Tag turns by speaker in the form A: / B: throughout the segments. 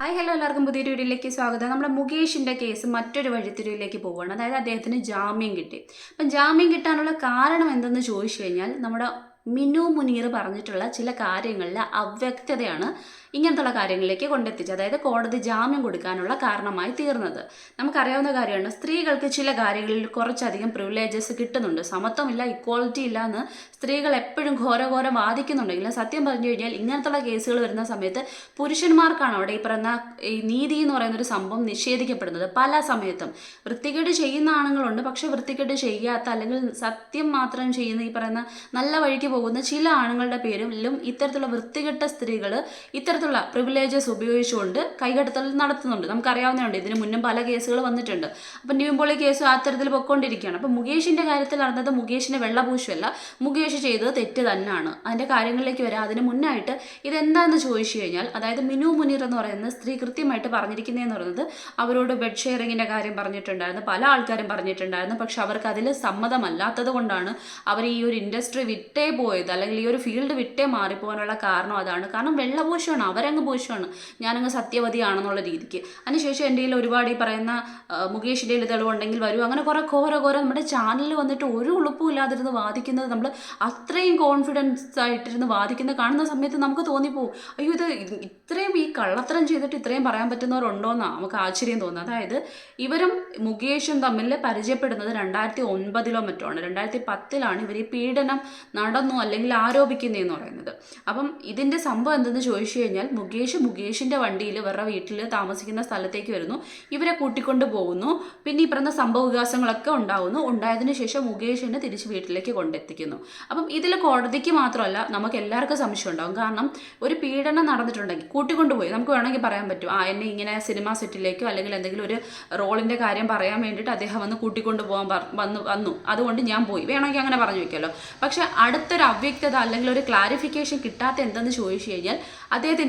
A: Hi hello എല്ലാവർക്കും പുതിയൊരു വീഡിയോയിലേക്ക് സ്വാഗതം. നമ്മുടെ മുകേഷിന്റെ കേസ് മറ്റൊരു വഴിത്തിരിവിലേക്ക് പോവുകയാണ്. അതായത് അദ്ദേഹത്തിന് ജാമ്യം കിട്ടി. അപ്പം ജാമ്യം കിട്ടാനുള്ള കാരണം എന്തെന്ന് ചോദിച്ചു കഴിഞ്ഞാൽ നമ്മുടെ മിനു മുനീർ പറഞ്ഞിട്ടുള്ള ചില കാര്യങ്ങളിലെ അവ്യക്തതയാണ് ഇങ്ങനത്തുള്ള കാര്യങ്ങളിലേക്ക് കൊണ്ടെത്തിച്ചു. അതായത് കോടതി ജാമ്യം കൊടുക്കാനുള്ള കാരണമായി തീർന്നത്. നമുക്കറിയാവുന്ന കാര്യമാണ് സ്ത്രീകൾക്ക് ചില കാര്യങ്ങളിൽ കുറച്ചധികം പ്രിവിലേജസ് കിട്ടുന്നുണ്ട്. സമത്വമില്ല ഇക്വാളിറ്റി ഇല്ല എന്ന് സ്ത്രീകൾ എപ്പോഴും ഘോരഘോരം വാദിക്കുന്നുണ്ടെങ്കിലും സത്യം പറഞ്ഞു കഴിഞ്ഞാൽ ഇങ്ങനത്തുള്ള കേസുകൾ വരുന്ന സമയത്ത് പുരുഷന്മാർക്കാണ് അവിടെ ഈ പറയുന്ന ഈ നീതി എന്ന് പറയുന്ന ഒരു സംഭവം നിഷേധിക്കപ്പെടുന്നത്. പല സമയത്തും. വൃത്തികേട് ചെയ്യുന്ന ആണുങ്ങളുണ്ട് പക്ഷെ വൃത്തികേട് ചെയ്യാത്ത അല്ലെങ്കിൽ സത്യം മാത്രം ചെയ്യുന്ന ഈ പറയുന്ന നല്ല വഴിക്ക് പോകുന്ന ചില ആണുങ്ങളുടെ പേരിലും ഇത്തരത്തിലുള്ള വൃത്തികെട്ട സ്ത്രീകൾ ഇത്തരത്തിലുള്ള പ്രിവിലേജസ് ഉപയോഗിച്ചുകൊണ്ട് കൈകടത്തൽ നടത്തുന്നുണ്ട്. നമുക്കറിയാവുന്നതുണ്ട്. ഇതിന് മുന്നും പല കേസുകൾ വന്നിട്ടുണ്ട്. അപ്പം ന്യൂമ്പോളി കേസ് അത്തരത്തിൽ പൊയ്ക്കൊണ്ടിരിക്കുകയാണ്. അപ്പം മുകേഷിന്റെ കാര്യത്തിൽ നടന്നത് മുകേഷിന്റെ വെള്ളപൂശുമല്ല മുകേഷ് ചെയ്തത് തെറ്റ് തന്നെയാണ്. അതിന്റെ കാര്യങ്ങളിലേക്ക് വരാം. അതിന് മുന്നായിട്ട് ഇതെന്താണെന്ന് ചോദിച്ചു കഴിഞ്ഞാൽ അതായത് മിനു മുനീർ എന്ന് പറയുന്ന സ്ത്രീ കൃത്യമായിട്ട് പറഞ്ഞിരിക്കുന്നതെന്ന് പറയുന്നത് അവരോട് ബെഡ് ഷെയറിങ്ങിന്റെ കാര്യം പറഞ്ഞിട്ടുണ്ടായിരുന്നു. പല ആൾക്കാരും പറഞ്ഞിട്ടുണ്ടായിരുന്നു. പക്ഷെ അവർക്ക് അതിൽ സമ്മതമല്ലാത്തത് കൊണ്ടാണ് അവർ ഈ ഒരു ഇൻഡസ്ട്രി വിട്ടേ പോയത്. അല്ലെങ്കിൽ ഈ ഒരു ഫീൽഡ് വിട്ടേ മാറിപ്പോകാനുള്ള കാരണം അതാണ്. കാരണം വെള്ളപൂശമാണ് അവരങ്ങ് പൂശമാണ് ഞാനങ്ങ് സത്യവതിയാണെന്നുള്ള രീതിക്ക്. അതിനുശേഷം എന്റെ കയ്യിൽ ഒരുപാട് ഈ പറയുന്ന മുകേഷിന്റെ കയ്യിൽ തെളിവുണ്ടെങ്കിൽ വരും. അങ്ങനെ കുറേ ഘോര ഘോര നമ്മുടെ ചാനലിൽ വന്നിട്ട് ഒരു ഉളുപ്പും ഇല്ലാതിരുന്ന് വാദിക്കുന്നത് നമ്മൾ അത്രയും കോൺഫിഡൻസ് ആയിട്ടിരുന്ന് വാദിക്കുന്ന കാണുന്ന സമയത്ത് നമുക്ക് തോന്നിപ്പോവും. അയ്യോ ഇത് ഇത്രയും ഈ കള്ളത്തരം ചെയ്തിട്ട് ഇത്രയും പറയാൻ പറ്റുന്നവരുണ്ടോയെന്നാണ് നമുക്ക് ആശ്ചര്യം തോന്നുന്നത്. അതായത് ഇവരും മുകേഷും തമ്മിൽ പരിചയപ്പെടുന്നത് രണ്ടായിരത്തി ഒൻപതിലോ മറ്റോ ആണ്. രണ്ടായിരത്തി പത്തിലാണ് ഇവർ ഈ പീഡനം നടന്നു അല്ലെങ്കിൽ ആരോപിക്കുന്നതെന്ന് പറയുന്നത്. അപ്പം ഇതിന്റെ സംഭവം എന്തെന്ന് ചോദിച്ചു കഴിഞ്ഞാൽ മുകേഷ് മുകേഷിന്റെ വണ്ടിയിൽ ഇവരുടെ വീട്ടിൽ താമസിക്കുന്ന സ്ഥലത്തേക്ക് വരുന്നു. ഇവരെ കൂട്ടിക്കൊണ്ട് പോകുന്നു. പിന്നെ ഈ പറഞ്ഞ സംഭവ വികാസങ്ങളൊക്കെ ഉണ്ടാവുന്നു. ഉണ്ടായതിനു ശേഷം മുകേഷിനെ തിരിച്ച് വീട്ടിലേക്ക് കൊണ്ടെത്തിക്കുന്നു. അപ്പം ഇതിൽ കോടതിക്ക് മാത്രമല്ല നമുക്ക് എല്ലാവർക്കും സംശയം ഉണ്ടാവും. കാരണം ഒരു പീഡനം നടന്നിട്ടുണ്ടെങ്കിൽ കൂട്ടിക്കൊണ്ടുപോയി നമുക്ക് വേണമെങ്കിൽ പറയാൻ പറ്റും. ആ എന്നെ ഇങ്ങനെ സിനിമാ സെറ്റിലേക്കോ അല്ലെങ്കിൽ എന്തെങ്കിലും ഒരു റോളിന്റെ കാര്യം പറയാൻ വേണ്ടിയിട്ട് അദ്ദേഹം വന്ന് കൂട്ടിക്കൊണ്ട് പോകാൻ വന്ന് വന്നു. അതുകൊണ്ട് ഞാൻ പോയി. വേണമെങ്കിൽ അങ്ങനെ പറഞ്ഞു വെക്കാമല്ലോ പക്ഷേ അടുത്തൊരു അവ്യക്തത അല്ലെങ്കിൽ ഒരു ക്ലാരിഫിക്കേഷൻ കിട്ടാത്ത എന്തെന്ന് ചോദിച്ചു കഴിഞ്ഞാൽ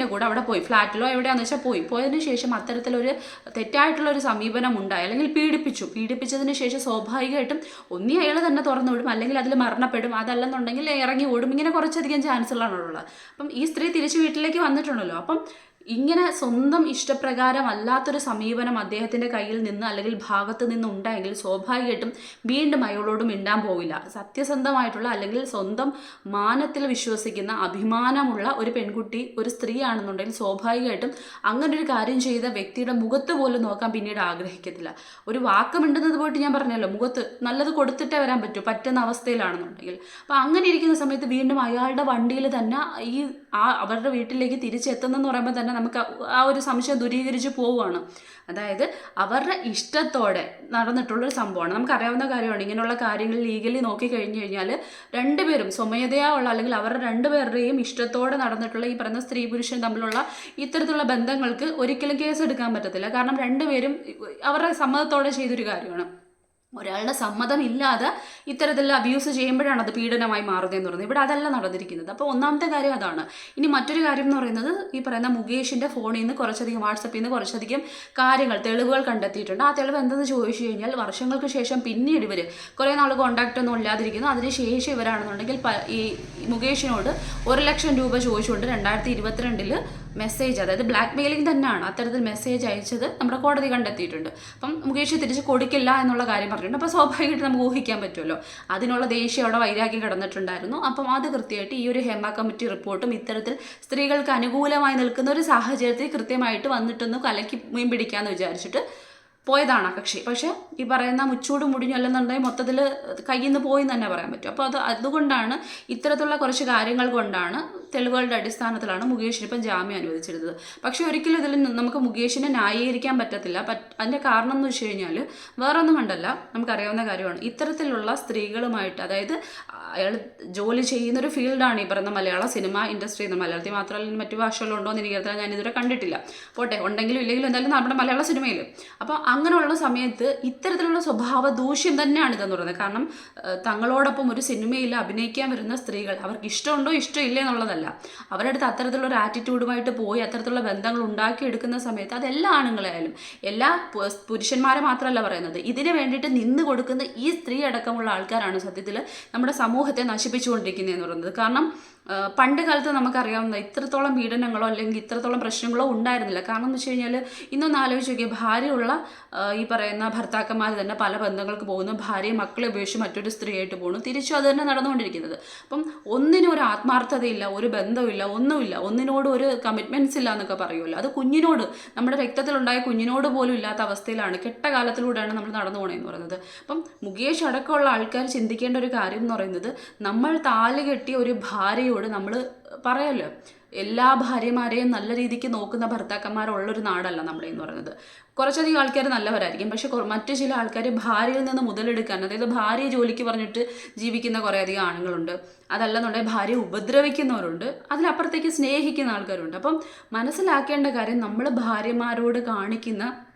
A: അദ്ദേഹത്തിന്റെ കൂടെ അവിടെ പോയി. ഫ്ലാറ്റിലോ എവിടെയാണെന്ന് വെച്ചാൽ പോയി. പോയതിനു ശേഷം അത്തരത്തിലൊരു തെറ്റായിട്ടുള്ള ഒരു സമീപനം ഉണ്ടായി. അല്ലെങ്കിൽ പീഡിപ്പിച്ചു. പീഡിപ്പിച്ചതിന് ശേഷം സ്വാഭാവികമായിട്ടും ഒന്നി അയാൾ തന്നെ തുറന്നു വിടും. അല്ലെങ്കിൽ അതിൽ മരണപ്പെടും. അതല്ലെന്നുണ്ടെങ്കിൽ ഇറങ്ങി ഓടും. ഇങ്ങനെ കുറച്ചധികം ചാൻസുകളാണുള്ളത് അപ്പം ഈ സ്ത്രീ തിരിച്ച് വീട്ടിലേക്ക് വന്നിട്ടുണ്ടല്ലോ. അപ്പം ഇങ്ങനെ സ്വന്തം ഇഷ്ടപ്രകാരം അല്ലാത്തൊരു സമീപനം അദ്ദേഹത്തിന്റെ കയ്യിൽ നിന്ന് അല്ലെങ്കിൽ ഭാഗത്ത് നിന്ന് ഉണ്ടായെങ്കിൽ സ്വാഭാവികമായിട്ടും വീണ്ടും അയാളോട് മിണ്ടാൻ പോവില്ല. സത്യസന്ധമായിട്ടുള്ള അല്ലെങ്കിൽ സ്വന്തം മാനത്തിൽ വിശ്വസിക്കുന്ന അഭിമാനമുള്ള ഒരു പെൺകുട്ടി ഒരു സ്ത്രീ ആണെന്നുണ്ടെങ്കിൽ സ്വാഭാവികമായിട്ടും അങ്ങനെ ഒരു കാര്യം ചെയ്ത വ്യക്തിയുടെ മുഖത്ത് പോലും നോക്കാൻ പിന്നീട് ആഗ്രഹിക്കത്തില്ല. ഒരു വാക്ക് മിണ്ടുന്നത് പോയിട്ട് ഞാൻ പറഞ്ഞല്ലോ മുഖത്ത് നല്ലത് കൊടുത്തിട്ടേ വരാൻ പറ്റൂ പറ്റുന്ന അവസ്ഥയിലാണെന്നുണ്ടെങ്കിൽ. അപ്പോൾ അങ്ങനെ ഇരിക്കുന്ന സമയത്ത് വീണ്ടും അയാളുടെ വണ്ടിയിൽ തന്നെ ഈ ആ അവരുടെ വീട്ടിലേക്ക് തിരിച്ചെത്തുന്നെന്ന് പറയുമ്പോൾ തന്നെ നമുക്ക് ആ- ആ ഒരു സംശയം ദൂരീകരിച്ച് പോവുകയാണ്. അതായത് അവരുടെ ഇഷ്ടത്തോടെ നടന്നിട്ടുള്ളൊരു സംഭവമാണ്. നമുക്കറിയാവുന്ന കാര്യമാണ് ഇങ്ങനെയുള്ള കാര്യങ്ങൾ ലീഗലി നോക്കി കഴിഞ്ഞു കഴിഞ്ഞാൽ രണ്ടുപേരും സ്വമേധയാ ഉള്ള അല്ലെങ്കിൽ അവരുടെ രണ്ടുപേരുടെയും ഇഷ്ടത്തോടെ നടന്നിട്ടുള്ള ഈ പറയുന്ന സ്ത്രീ പുരുഷൻ തമ്മിലുള്ള ഇത്തരത്തിലുള്ള ബന്ധങ്ങൾക്ക് ഒരിക്കലും കേസ് എടുക്കാൻ പറ്റത്തില്ല. കാരണം രണ്ടുപേരും അവരുടെ സമ്മതത്തോടെ ചെയ്തൊരു കാര്യമാണ്. ഒരാളുടെ സമ്മതം ഇല്ലാതെ ഇത്തരത്തിൽ അബ്യൂസ് ചെയ്യുമ്പോഴാണ് അത് പീഡനമായി മാറുന്നതെന്ന് പറയുന്നത്. ഇവിടെ അതല്ല നടന്നിരിക്കുന്നത്. അപ്പോൾ ഒന്നാമത്തെ കാര്യം അതാണ്. ഇനി മറ്റൊരു കാര്യം എന്ന് പറയുന്നത് ഈ പറയുന്ന മുകേഷിന്റെ ഫോണിൽ നിന്ന് കുറച്ചധികം വാട്സപ്പിൽ നിന്ന് കുറച്ചധികം കാര്യങ്ങൾ തെളിവുകൾ കണ്ടെത്തിയിട്ടുണ്ട്. ആ തെളിവ് എന്തെന്ന് ചോദിച്ചു കഴിഞ്ഞാൽ വർഷങ്ങൾക്ക് ശേഷം പിന്നീട് ഇവർ കുറേ നാൾ കോണ്ടാക്റ്റ് ഒന്നും ഇല്ലാതിരിക്കുന്നു. അതിനുശേഷം ഇവരാണെന്നുണ്ടെങ്കിൽ ഈ മുകേഷിനോട് ഒരു ലക്ഷം രൂപ ചോദിച്ചുകൊണ്ട് രണ്ടായിരത്തി ഇരുപത്തിരണ്ടിൽ മെസ്സേജ് അതായത് ബ്ലാക്ക് മെയിലിംഗ് തന്നെയാണ് അത്തരത്തിൽ മെസ്സേജ് അയച്ചത് നമ്മുടെ കോടതി കണ്ടെത്തിയിട്ടുണ്ട്. അപ്പം മുകേഷ് തിരിച്ച് കൊടുക്കില്ല എന്നുള്ള കാര്യം പറഞ്ഞിട്ടുണ്ട്. അപ്പോൾ സ്വാഭാവികമായിട്ട് നമുക്ക് ഊഹിക്കാൻ പറ്റുമല്ലോ. അതിനുള്ള ദേഷ്യം അവിടെ വൈരാഗ്യം കിടന്നിട്ടുണ്ടായിരുന്നു. അപ്പം അത് കൃത്യമായിട്ട് ഈ ഒരു ഹെമ കമ്മിറ്റി റിപ്പോർട്ടും ഇത്തരത്തിൽ സ്ത്രീകൾക്ക് അനുകൂലമായി നിൽക്കുന്ന ഒരു സാഹചര്യത്തിൽ കൃത്യമായിട്ട് വന്നിട്ടൊന്ന് കലക്കി മീൻ പിടിക്കാമെന്ന് വിചാരിച്ചിട്ട് പോയതാണ് ആ കക്ഷി പക്ഷേ ഈ പറയുന്ന മുച്ചൂട് മുടിഞ്ഞു അല്ലെന്നുണ്ടെങ്കിൽ മൊത്തത്തിൽ കയ്യിൽ നിന്ന് പോയി തന്നെ പറയാൻ പറ്റും. അപ്പോൾ അത് അതുകൊണ്ടാണ് ഇത്തരത്തിലുള്ള കുറച്ച് കാര്യങ്ങൾ കൊണ്ടാണ് തെളിവുകളുടെ അടിസ്ഥാനത്തിലാണ് മുകേഷിന് ഇപ്പം ജാമ്യം അനുവദിച്ചിരുന്നത്. പക്ഷേ ഒരിക്കലും ഇതിൽ നമുക്ക് മുകേഷിനെ ന്യായീകരിക്കാൻ പറ്റത്തില്ല. പറ്റ് അതിന്റെ കാരണം എന്ന് വെച്ച് കഴിഞ്ഞാൽ വേറൊന്നും കണ്ടല്ല. നമുക്കറിയാവുന്ന കാര്യമാണ്. ഇത്തരത്തിലുള്ള സ്ത്രീകളുമായിട്ട് അതായത് അയാൾ ജോലി ചെയ്യുന്നൊരു ഫീൽഡാണ് ഈ പറയുന്ന മലയാള സിനിമ ഇൻഡസ്ട്രി എന്ന് മലയാളത്തിൽ മാത്രമല്ല മറ്റു ഭാഷകളിലുണ്ടോ എന്ന് എനിക്കറിയാം ഞാൻ ഇതുവരെ കണ്ടിട്ടില്ല. പോട്ടെ ഉണ്ടെങ്കിലും ഇല്ലെങ്കിലും എന്തായാലും നമ്മുടെ മലയാള സിനിമയിൽ. അപ്പോൾ അങ്ങനെയുള്ള സമയത്ത് ഇത്തരത്തിലുള്ള സ്വഭാവ ദൂഷ്യം തന്നെയാണ് ഇതെന്ന് പറയുന്നത്. കാരണം തങ്ങളോടൊപ്പം ഒരു സിനിമയിൽ അഭിനയിക്കാൻ വരുന്ന സ്ത്രീകൾ അവർക്ക് ഇഷ്ടമുണ്ടോ ഇഷ്ടമില്ല എന്നുള്ളതല്ല. അവരുടെ അടുത്ത് അത്തരത്തിലുള്ള ഒരു ആറ്റിറ്റ്യൂഡുമായിട്ട് പോയി അത്തരത്തിലുള്ള ബന്ധങ്ങൾ ഉണ്ടാക്കിയെടുക്കുന്ന സമയത്ത് അത് എല്ലാ ആണുങ്ങളായാലും എല്ലാ പുരുഷന്മാരെ മാത്രമല്ല പറയുന്നത് ഇതിന് വേണ്ടിയിട്ട് നിന്ന് കൊടുക്കുന്ന ഈ സ്ത്രീ അടക്കമുള്ള ആൾക്കാരാണ് സത്യത്തിൽ നമ്മുടെ സമൂഹത്തെ നശിപ്പിച്ചുകൊണ്ടിരിക്കുന്നത് എന്ന് പറയുന്നത്. കാരണം പണ്ട് കാലത്ത് നമുക്കറിയാവുന്ന ഇത്രത്തോളം പീഡനങ്ങളോ അല്ലെങ്കിൽ ഇത്രത്തോളം പ്രശ്നങ്ങളോ ഉണ്ടായിരുന്നില്ല. കാരണം എന്ന് വെച്ച് കഴിഞ്ഞാൽ ഇന്നൊന്ന് ആലോചിച്ച് നോക്കിയാൽ ഭാര്യയുള്ള ഈ പറയുന്ന ഭർത്താക്കന്മാർ തന്നെ പല ബന്ധങ്ങൾക്ക് പോകുന്നു. ഭാര്യയും മക്കളെ ഉപേക്ഷിച്ച് മറ്റൊരു സ്ത്രീയായിട്ട് പോകുന്നു. തിരിച്ചു അത് തന്നെ നടന്നുകൊണ്ടിരിക്കുന്നത്. അപ്പം ഒന്നിനും ഒരു ആത്മാർത്ഥതയില്ല ഒരു ബന്ധമില്ല ഒന്നുമില്ല. ഒന്നിനോട് ഒരു കമ്മിറ്റ്മെന്റ്സ് ഇല്ല എന്നൊക്കെ പറയുമല്ലോ. അത് കുഞ്ഞിനോട് നമ്മുടെ രക്തത്തിലുണ്ടായ കുഞ്ഞിനോട് പോലും ഇല്ലാത്ത അവസ്ഥയിലാണ് കെട്ട കാലത്തിലൂടെയാണ് നമ്മൾ നടന്നു പോകണമെന്ന് പറയുന്നത്. അപ്പം മുകേഷ് അടക്കമുള്ള ആൾക്കാർ ചിന്തിക്കേണ്ട ഒരു കാര്യം എന്ന് പറയുന്നത് നമ്മൾ താൽ കെട്ടിയ ഒരു ഭാര്യയോട് നമ്മൾ പറയല്ലോ. എല്ലാ ഭാര്യമാരെയും നല്ല രീതിക്ക് നോക്കുന്ന ഭർത്താക്കന്മാരുള്ളൊരു നാടല്ല നമ്മുടെ എന്ന് പറയുന്നത്. കുറച്ചധികം ആൾക്കാർ നല്ലവരായിരിക്കും. പക്ഷെ മറ്റു ചില ആൾക്കാർ ഭാര്യയിൽ നിന്ന് മുതലെടുക്കാൻ അതായത് ഭാര്യ ജോലിക്ക് പറഞ്ഞിട്ട് ജീവിക്കുന്ന കുറേ അധികം ആണുങ്ങളുണ്ട്. അതല്ലെന്നുണ്ടെങ്കിൽ ഭാര്യ ഉപദ്രവിക്കുന്നവരുണ്ട്. അതിലപ്പുറത്തേക്ക് സ്നേഹിക്കുന്ന ആൾക്കാരുണ്ട്. അപ്പം മനസ്സിലാക്കേണ്ട കാര്യം നമ്മൾ ഭാര്യമാരോട് കാണിക്കുന്ന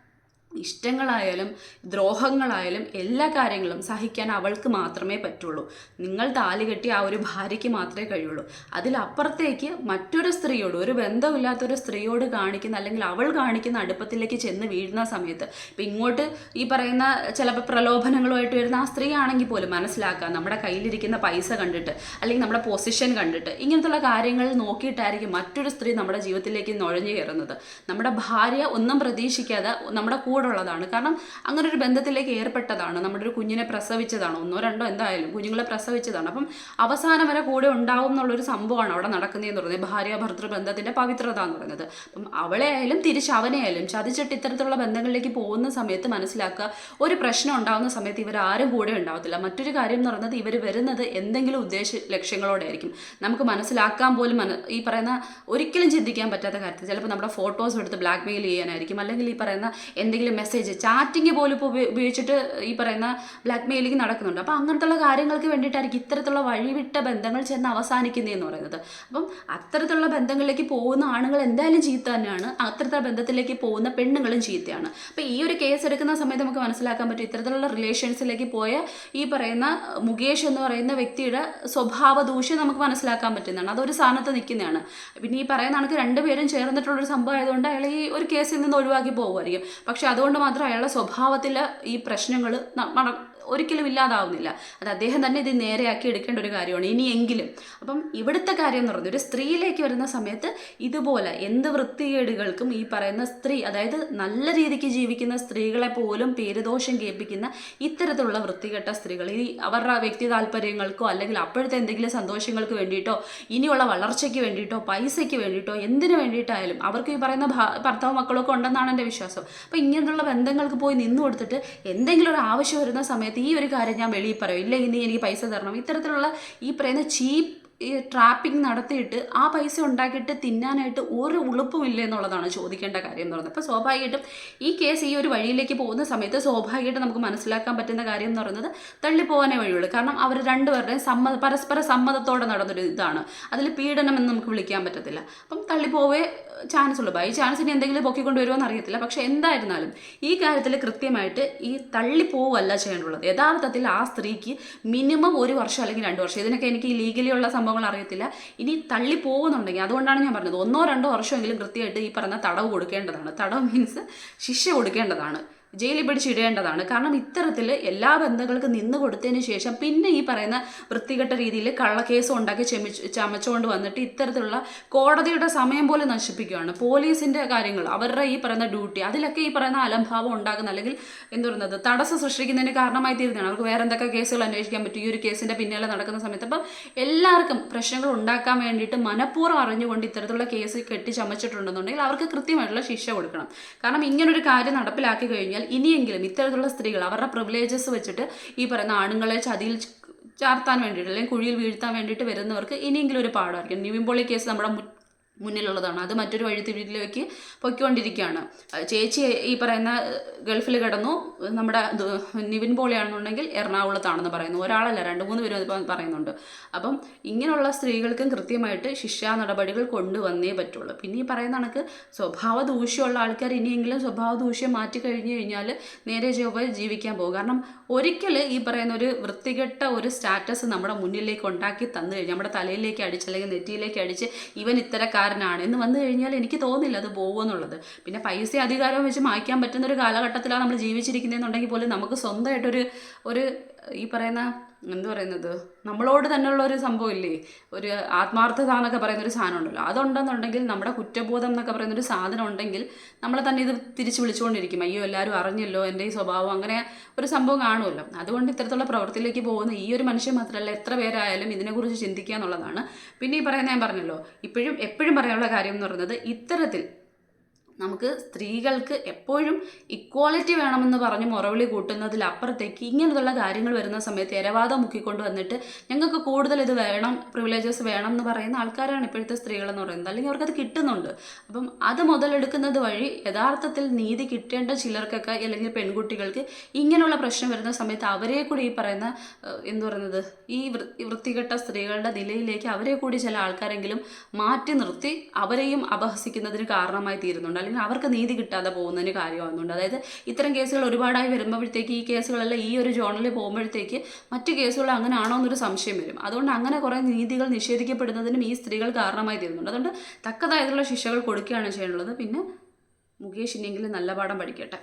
A: ഇഷ്ടങ്ങളായാലും ദ്രോഹങ്ങളായാലും എല്ലാ കാര്യങ്ങളും സഹിക്കാൻ അവൾക്ക് മാത്രമേ പറ്റുള്ളൂ. നിങ്ങൾ താലി കെട്ടി ആ ഒരു ഭാര്യയ്ക്ക് മാത്രമേ കഴിയുള്ളൂ. അതിലപ്പുറത്തേക്ക് മറ്റൊരു സ്ത്രീയോട് ഒരു ബന്ധമില്ലാത്തൊരു സ്ത്രീയോട് കാണിക്കുന്ന അല്ലെങ്കിൽ അവൾ കാണിക്കുന്ന അടുപ്പത്തിലേക്ക് ചെന്ന് വീഴുന്ന സമയത്ത് ഇപ്പം ഇങ്ങോട്ട് ഈ പറയുന്ന ചിലപ്പോൾ പ്രലോഭനങ്ങളുമായിട്ട് വരുന്ന ആ സ്ത്രീ ആണെങ്കിൽ പോലും മനസ്സിലാക്കുക നമ്മുടെ കയ്യിലിരിക്കുന്ന പൈസ കണ്ടിട്ട് അല്ലെങ്കിൽ നമ്മുടെ പൊസിഷൻ കണ്ടിട്ട് ഇങ്ങനത്തുള്ള കാര്യങ്ങൾ നോക്കിയിട്ടായിരിക്കും മറ്റൊരു സ്ത്രീ നമ്മുടെ ജീവിതത്തിലേക്ക് നുഴഞ്ഞു കയറുന്നത്. നമ്മുടെ ഭാര്യ ഒന്നും പ്രതീക്ഷിക്കാതെ നമ്മുടെ കൂടെ ഉള്ളതാണ്. കാരണം അങ്ങനെ ഒരു ബന്ധത്തിലേക്ക് ഏർപ്പെട്ടതാണ്. നമ്മുടെ ഒരു കുഞ്ഞിനെ പ്രസവിച്ചതാണ്. ഒന്നോ രണ്ടോ എന്തായാലും കുഞ്ഞുങ്ങളെ പ്രസവിച്ചതാണ്. അപ്പം അവസാനം വരെ കൂടെ ഉണ്ടാവും എന്നുള്ളൊരു സംഭവമാണ് അവിടെ നടക്കുന്നത് എന്ന് പറയുന്നത്. ഭാര്യ ഭർത്തൃ ബന്ധത്തിന്റെ പവിത്രത എന്ന് പറയുന്നത്. അപ്പം അവളെ ആയാലും തിരിച്ച് അവനെ ആയാലും ചതിച്ചിട്ട് ഇത്തരത്തിലുള്ള ബന്ധങ്ങളിലേക്ക് പോകുന്ന സമയത്ത് മനസ്സിലാക്കുക ഒരു പ്രശ്നം ഉണ്ടാകുന്ന സമയത്ത് ഇവർ ആരും കൂടെ ഉണ്ടാവത്തില്ല. മറ്റൊരു കാര്യം എന്ന് പറയുന്നത് ഇവർ വരുന്നത് എന്തെങ്കിലും ഉദ്ദേശ ലക്ഷ്യങ്ങളോടെ ആയിരിക്കും നമുക്ക് മനസ്സിലാക്കാൻ പോലും ഈ പറയുന്ന ഒരിക്കലും ചിന്തിക്കാൻ പറ്റാത്ത കാര്യത്തിൽ ചിലപ്പോൾ നമ്മുടെ ഫോട്ടോസ് എടുത്ത് ബ്ലാക്ക് മെയിൽ ചെയ്യാനായിരിക്കും. അല്ലെങ്കിൽ ഈ പറയുന്ന എന്തെങ്കിലും മെസ്സേജ് ചാറ്റിങ് പോലും ഇപ്പോൾ ഉപയോഗിച്ചിട്ട് ഈ പറയുന്ന ബ്ലാക്ക് മെയിലിംഗ് നടക്കുന്നുണ്ട്. അപ്പോൾ അങ്ങനത്തുള്ള കാര്യങ്ങൾക്ക് വേണ്ടിയിട്ടായിരിക്കും ഇത്തരത്തിലുള്ള വഴിവിട്ട ബന്ധങ്ങൾ ചെന്ന് അവസാനിക്കുന്നതെന്ന് പറയുന്നത്. അപ്പം അത്തരത്തിലുള്ള ബന്ധങ്ങളിലേക്ക് പോകുന്ന ആണുങ്ങൾ എന്തായാലും ചീത്ത തന്നെയാണ്. അത്തരത്തിലുള്ള ബന്ധത്തിലേക്ക് പോകുന്ന പെണ്ണുങ്ങളും ചീത്തയാണ്. അപ്പോൾ ഈ ഒരു കേസ് എടുക്കുന്ന സമയത്ത് നമുക്ക് മനസ്സിലാക്കാൻ പറ്റും ഇത്തരത്തിലുള്ള റിലേഷൻസിലേക്ക് പോയ ഈ പറയുന്ന മുകേഷ് എന്ന് പറയുന്ന വ്യക്തിയുടെ സ്വഭാവ ദൂഷ്യം നമുക്ക് മനസ്സിലാക്കാൻ പറ്റുന്നതാണ്. അതൊരു സ്ഥാനത്ത് നിൽക്കുന്നതാണ്. പിന്നെ ഈ പറയുന്ന കണക്ക് രണ്ടുപേരും ചേർന്നിട്ടുള്ളൊരു സംഭവം ആയതുകൊണ്ട് അയാൾ ഈ ഒരു കേസിൽ നിന്ന് ഒഴിവാക്കി പോകുമായിരിക്കും. പക്ഷെ അതുകൊണ്ട് മാത്രം അയാളുടെ സ്വഭാവത്തിൽ ഈ പ്രശ്നങ്ങൾ ഒരിക്കലും ഇല്ലാതാവുന്നില്ല. അത് അദ്ദേഹം തന്നെ ഇത് നേരെയാക്കി എടുക്കേണ്ട ഒരു കാര്യമാണ്. ഇനിയെങ്കിലും അപ്പം ഇവിടുത്തെ കാര്യം എന്ന് പറയുന്നത് ഒരു സ്ത്രീയിലേക്ക് വരുന്ന സമയത്ത് ഇതുപോലെ എന്ത് വൃത്തികേടുകൾക്കും ഈ പറയുന്ന സ്ത്രീ അതായത് നല്ല രീതിക്ക് ജീവിക്കുന്ന സ്ത്രീകളെ പോലും പേരുദോഷം കേൾപ്പിക്കുന്ന ഇത്തരത്തിലുള്ള വൃത്തികെട്ട സ്ത്രീകൾ ഈ അവരുടെ വ്യക്തി താല്പര്യങ്ങൾക്കോ അല്ലെങ്കിൽ അപ്പോഴത്തെ എന്തെങ്കിലും സന്തോഷങ്ങൾക്ക് വേണ്ടിയിട്ടോ ഇനിയുള്ള വളർച്ചയ്ക്ക് വേണ്ടിയിട്ടോ പൈസയ്ക്ക് വേണ്ടിയിട്ടോ എന്തിനു വേണ്ടിയിട്ടായാലും അവർക്ക് ഈ പറയുന്ന ഭർത്താവ് മക്കളൊക്കെ ഉണ്ടെന്നാണ് എന്റെ വിശ്വാസം. അപ്പോൾ ഇങ്ങനെയുള്ള ബന്ധങ്ങൾക്ക് പോയി നിന്നു കൊടുത്തിട്ട് എന്തെങ്കിലും ഒരു ആവശ്യം വരുന്ന സമയത്ത് ഈ ഒരു കാര്യം ഞാൻ വെളിയിൽ പറയും. ഇല്ലെങ്കിൽ നീ എനിക്ക് പൈസ തരണം. ഇത്തരത്തിലുള്ള ഈ പറയുന്ന ചീപ്പ് ഈ ട്രാപ്പിംഗ് നടത്തിയിട്ട് ആ പൈസ ഉണ്ടാക്കിയിട്ട് തിന്നാനായിട്ട് ഒരു ഉളുപ്പുമില്ല എന്നുള്ളതാണ് ചോദിക്കേണ്ട കാര്യം എന്ന് പറയുന്നത്. അപ്പോൾ സ്വാഭാവികമായിട്ടും ഈ കേസ് ഈ ഒരു വഴിയിലേക്ക് പോകുന്ന സമയത്ത് സ്വാഭാവികമായിട്ടും നമുക്ക് മനസ്സിലാക്കാൻ പറ്റുന്ന കാര്യം എന്ന് പറയുന്നത് തള്ളിപ്പോകാനേ വഴിയുള്ളൂ. കാരണം അവർ രണ്ടുപേരുടെയും സമ്മത പരസ്പര സമ്മതത്തോടെ നടന്നൊരു ഇതാണ്. അതിൽ പീഡനം എന്ന് നമുക്ക് വിളിക്കാൻ പറ്റത്തില്ല. അപ്പം തള്ളിപ്പോവേ ചാൻസ് ഉള്ളൂ. ബൈ ചാൻസ് ഇനി എന്തെങ്കിലും പൊക്കിക്കൊണ്ട് വരുമോ അറിയത്തില്ല. പക്ഷെ എന്തായിരുന്നാലും ഈ കാര്യത്തിൽ കൃത്യമായിട്ട് ഈ തള്ളിപ്പോവല്ല ചെയ്യേണ്ടുള്ളത് യഥാർത്ഥത്തിൽ ആ സ്ത്രീക്ക് മിനിമം ഒരു വർഷം അല്ലെങ്കിൽ രണ്ട് വർഷം. ഇതിനൊക്കെ എനിക്ക് ലീഗലി ഉള്ള സംഭവങ്ങൾ അറിയത്തില്ല. ഇനി തള്ളി പോകുന്നുണ്ടെങ്കിൽ അതുകൊണ്ടാണ് ഞാൻ പറഞ്ഞത്. ഒന്നോ രണ്ടോ വർഷമെങ്കിലും കൃത്യമായിട്ട് ഈ പറഞ്ഞ തടവ് കൊടുക്കേണ്ടതാണ്. തടവ് മീൻസ് ശിക്ഷ കൊടുക്കേണ്ടതാണ്. ജയിലിൽ പിടിച്ചിടേണ്ടതാണ്. കാരണം ഇത്തരത്തിൽ എല്ലാ ബന്ധങ്ങൾക്കും നിന്ന് കൊടുത്തതിന് ശേഷം പിന്നെ ഈ പറയുന്ന വൃത്തികെട്ട രീതിയിൽ കള്ളക്കേസ് ഉണ്ടാക്കി ചെമിച്ച് ചമച്ചുകൊണ്ട് വന്നിട്ട് ഇത്തരത്തിലുള്ള കോടതിയുടെ സമയം പോലെ നശിപ്പിക്കുകയാണ്. പോലീസിന്റെ കാര്യങ്ങൾ അവരുടെ ഈ പറയുന്ന ഡ്യൂട്ടി അതിലൊക്കെ ഈ പറയുന്ന അലംഭാവം ഉണ്ടാകുന്ന അല്ലെങ്കിൽ എന്ത് പറയുന്നത് തടസ്സം സൃഷ്ടിക്കുന്നതിന് കാരണമായി തീരുന്നതാണ്. അവർക്ക് വേറെ എന്തൊക്കെ കേസുകൾ അന്വേഷിക്കാൻ പറ്റും? ഈ ഒരു കേസിന്റെ പിന്നാലെ നടക്കുന്ന സമയത്ത് അപ്പം എല്ലാവർക്കും പ്രശ്നങ്ങൾ ഉണ്ടാക്കാൻ വേണ്ടിയിട്ട് മനഃപൂർവം അറിഞ്ഞുകൊണ്ട് ഇത്തരത്തിലുള്ള കേസ് കെട്ടി ചമച്ചിട്ടുണ്ടെന്നുണ്ടെങ്കിൽ അവർക്ക് കൃത്യമായിട്ടുള്ള ശിക്ഷ കൊടുക്കണം. കാരണം ഇങ്ങനൊരു കാര്യം നടപ്പിലാക്കി കഴിഞ്ഞാൽ ഇനിയെങ്കിലും ഇത്തരത്തിലുള്ള സ്ത്രീകൾ അവരുടെ പ്രിവിലേജസ് വെച്ചിട്ട് ഈ പറയുന്ന ആണുങ്ങളെ ചതിയിൽ ചാർത്താൻ വേണ്ടിയിട്ട് അല്ലെങ്കിൽ കുഴിയിൽ വീഴ്ത്താൻ വേണ്ടിയിട്ട് വരുന്നവർക്ക് ഇനിയെങ്കിലും ഒരു പാടായിരിക്കും നിവിൻ പോളി കേസ് നമ്മുടെ മുന്നിലുള്ളതാണ്. അത് മറ്റൊരു വഴിത്തിരിവിലേക്ക് പൊയ്ക്കൊണ്ടിരിക്കുകയാണ്. ചേച്ചി ഈ പറയുന്ന ഗൾഫിൽ കിടന്നു. നമ്മുടെ നിവിൻ പോളിയാണെന്നുണ്ടെങ്കിൽ എറണാകുളത്താണെന്ന് പറയുന്നു. ഒരാളല്ല രണ്ട് മൂന്ന് പേരും ഇപ്പം പറയുന്നുണ്ട്. അപ്പം ഇങ്ങനെയുള്ള സ്ത്രീകൾക്കും കൃത്യമായിട്ട് ശിക്ഷാ നടപടികൾ കൊണ്ടുവന്നേ പറ്റുള്ളൂ. പിന്നെ ഈ പറയുന്ന കണക്ക് സ്വഭാവ ദൂഷ്യമുള്ള ആൾക്കാർ ഇനിയെങ്കിലും സ്വഭാവ ദൂഷ്യം മാറ്റി കഴിഞ്ഞു കഴിഞ്ഞാൽ നേരെ ചൊവ്വ ജീവിക്കാൻ പോകും. കാരണം ഒരിക്കൽ ഈ പറയുന്ന ഒരു വൃത്തികെട്ട ഒരു സ്റ്റാറ്റസ് നമ്മുടെ മുന്നിലേക്ക് ഉണ്ടാക്കി തന്നു കഴിഞ്ഞാൽ നമ്മുടെ തലയിലേക്ക് അടിച്ച് അല്ലെങ്കിൽ നെറ്റിയിലേക്ക് അടിച്ച് ഇവൻ ഇത്തരക്കാരനാണ് എന്ന് വന്നു കഴിഞ്ഞാൽ എനിക്ക് തോന്നില്ല അത് പോകുമെന്നുള്ളത് പിന്നെ പൈസ അധികാരവും വെച്ച് മായ്ക്കാൻ പറ്റുന്ന ഒരു കാലഘട്ടത്തിലാണ് നമ്മൾ ജീവിച്ചിരിക്കുന്നതെന്നുണ്ടെങ്കിൽ പോലും നമുക്ക് സ്വന്തമായിട്ടൊരു ഒരു ഈ പറയുന്ന എന്ത് പറയുന്നത്? നമ്മളോട് തന്നെയുള്ള ഒരു സംഭവം ഇല്ലേ? ഒരു ആത്മാർത്ഥത എന്നൊക്കെ പറയുന്ന ഒരു സാധനം ഉണ്ടല്ലോ അതുണ്ടെന്നുണ്ടെങ്കിൽ നമ്മുടെ കുറ്റബോധം എന്നൊക്കെ പറയുന്ന ഒരു സാധനം ഉണ്ടെങ്കിൽ നമ്മളെ തന്നെ ഇത് തിരിച്ച് വിളിച്ചുകൊണ്ടിരിക്കും. അയ്യോ എല്ലാവരും അറിഞ്ഞല്ലോ എന്റെ ഈ സ്വഭാവം. അങ്ങനെ ഒരു സംഭവം കാണുമല്ലോ. അതുകൊണ്ട് ഇത്തരത്തിലുള്ള പ്രവൃത്തിയിലേക്ക് പോകുന്ന ഈ ഒരു മനുഷ്യൻ മാത്രമല്ല എത്ര പേരായാലും ഇതിനെക്കുറിച്ച് ചിന്തിക്കുക എന്നുള്ളതാണ്. പിന്നെ ഈ പറയുന്ന ഞാൻ പറഞ്ഞല്ലോ ഇപ്പോഴും എപ്പോഴും പറയാനുള്ള കാര്യം എന്ന് പറയുന്നത് ഇത്തരത്തിൽ നമുക്ക് സ്ത്രീകൾക്ക് എപ്പോഴും ഇക്വാളിറ്റി വേണമെന്ന് പറഞ്ഞ് മുറവിളി കൂട്ടുന്നതിലപ്പുറത്തേക്ക് ഇങ്ങനെയുള്ള കാര്യങ്ങൾ വരുന്ന സമയത്ത് ഇരവാദം മുക്കിക്കൊണ്ട് വന്നിട്ട് ഞങ്ങൾക്ക് കൂടുതൽ ഇത് വേണം പ്രിവിലേജസ് വേണം എന്ന് പറയുന്ന ആൾക്കാരാണ് ഇപ്പോഴത്തെ സ്ത്രീകളെന്ന് പറയുന്നത്. അല്ലെങ്കിൽ അവർക്കത് കിട്ടുന്നുണ്ട്. അപ്പം അത് മുതലെടുക്കുന്നത് വഴി യഥാർത്ഥത്തിൽ നീതി കിട്ടേണ്ട ചിലർക്കൊക്കെ അല്ലെങ്കിൽ പെൺകുട്ടികൾക്ക് ഇങ്ങനെയുള്ള പ്രശ്നം വരുന്ന സമയത്ത് അവരെ കൂടി ഈ പറയുന്ന എന്ത് പറയുന്നത് ഈ വൃത്തികെട്ട സ്ത്രീകളുടെ നിലയിലേക്ക് അവരെ കൂടി ചില ആൾക്കാരെങ്കിലും മാറ്റി നിർത്തി അവരെയും അപഹസിക്കുന്നതിന് കാരണമായി തീരുന്നുണ്ട്. അല്ലെങ്കിൽ അവർക്ക് നീതി കിട്ടാതെ പോകുന്നതിന് കാര്യമാകുന്നുണ്ട് അതായത് ഇത്തരം കേസുകൾ ഒരുപാടായി വരുമ്പോഴത്തേക്ക് ഈ കേസുകളെല്ലാം ഈ ഒരു ജോണലിൽ പോകുമ്പോഴത്തേക്ക് മറ്റു കേസുകൾ അങ്ങനെ ആണോ എന്നൊരു സംശയം വരും. അതുകൊണ്ട് അങ്ങനെ കുറേ നീതികൾ നിഷേധിക്കപ്പെടുന്നതിനും ഈ സ്ത്രീകൾ കാരണമായി തീരുന്നുണ്ട്. അതുകൊണ്ട് തക്കതായിട്ടുള്ള ശിക്ഷകൾ കൊടുക്കുകയാണ് ചെയ്യാനുള്ളത് പിന്നെ മുകേഷ് ഇനിയെങ്കിലും നല്ല പാഠം പഠിക്കട്ടെ.